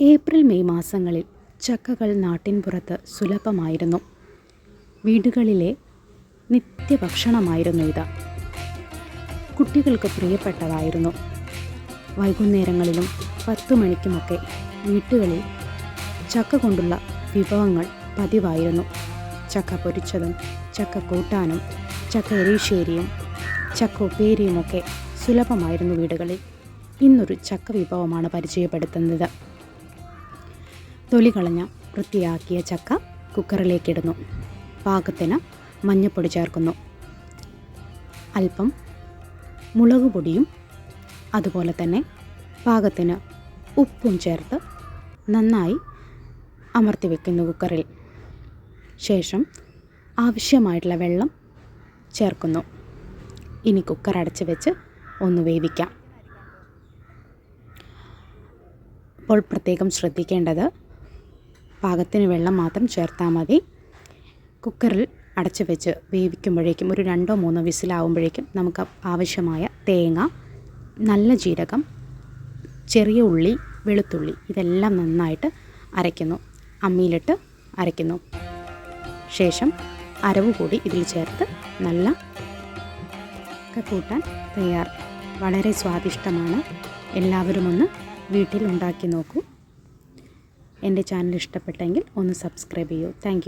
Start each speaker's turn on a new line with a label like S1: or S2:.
S1: April May മാസങ്ങളിൽ ചക്കകൾ നാട്ടിൻപുറത്ത് സുലഭമായിരുന്നു. വീടുകളിലെ നിത്യഭക്ഷണമായിരുന്നു ഇത്. കുട്ടികൾക്ക് പ്രിയപ്പെട്ടതായിരുന്നു. വൈകുന്നേരങ്ങളിലും പത്തു മണിക്കുമൊക്കെ വീട്ടുകളിൽ ചക്ക കൊണ്ടുള്ള വിഭവങ്ങൾ പതിവായിരുന്നു. ചക്ക പൊരിച്ചതും ചക്ക കൂട്ടാനും ചക്ക എരീശ്ശേരിയും ചക്ക ഉപ്പേരിയുമൊക്കെ സുലഭമായിരുന്നു വീടുകളിൽ. ഇന്നൊരു ചക്ക വിഭവമാണ് പരിചയപ്പെടുത്തുന്നത്. തൊലി കളഞ്ഞ വൃത്തിയാക്കിയ ചക്ക കുക്കറിലേക്കിടുന്നു പാകത്തിന് മഞ്ഞൾപ്പൊടി ചേർക്കുന്നു. അല്പം മുളക് പൊടിയും അതുപോലെ തന്നെ പാകത്തിന് ഉപ്പും ചേർത്ത് നന്നായി അമർത്തി വെക്കുന്നു കുക്കറിൽ. ശേഷം ആവശ്യമായിട്ടുള്ള വെള്ളം ചേർക്കുന്നു. ഇനി കുക്കർ അടച്ച് വെച്ച് ഒന്ന് വേവിക്കാം. അപ്പോൾ പ്രത്യേകം ശ്രദ്ധിക്കേണ്ടത് പാകത്തിന് വെള്ളം മാത്രം ചേർത്താൽ മതി. കുക്കറിൽ അടച്ചു വെച്ച് വേവിക്കുമ്പോഴേക്കും ഒരു രണ്ടോ മൂന്നോ വിസിലാവുമ്പോഴേക്കും നമുക്ക് ആവശ്യമായ തേങ്ങ നല്ല ജീരകം ചെറിയ ഉള്ളി വെളുത്തുള്ളി ഇതെല്ലാം നന്നായിട്ട് അരയ്ക്കുന്നു. അമ്മിയിലിട്ട് അരയ്ക്കുന്നു. ശേഷം അരവ് കൂടി ഇതിൽ ചേർത്ത് നല്ല കൂട്ടാൻ തയ്യാർ. വളരെ സ്വാദിഷ്ടമാണ്. എല്ലാവരും ഒന്ന് വീട്ടിൽ ഉണ്ടാക്കി നോക്കൂ. എന്റെ ചാനൽ ഇഷ്ടപ്പെട്ടെങ്കിൽ ഒന്ന് സബ്സ്ക്രൈബ് ചെയ്യൂ. താങ്ക്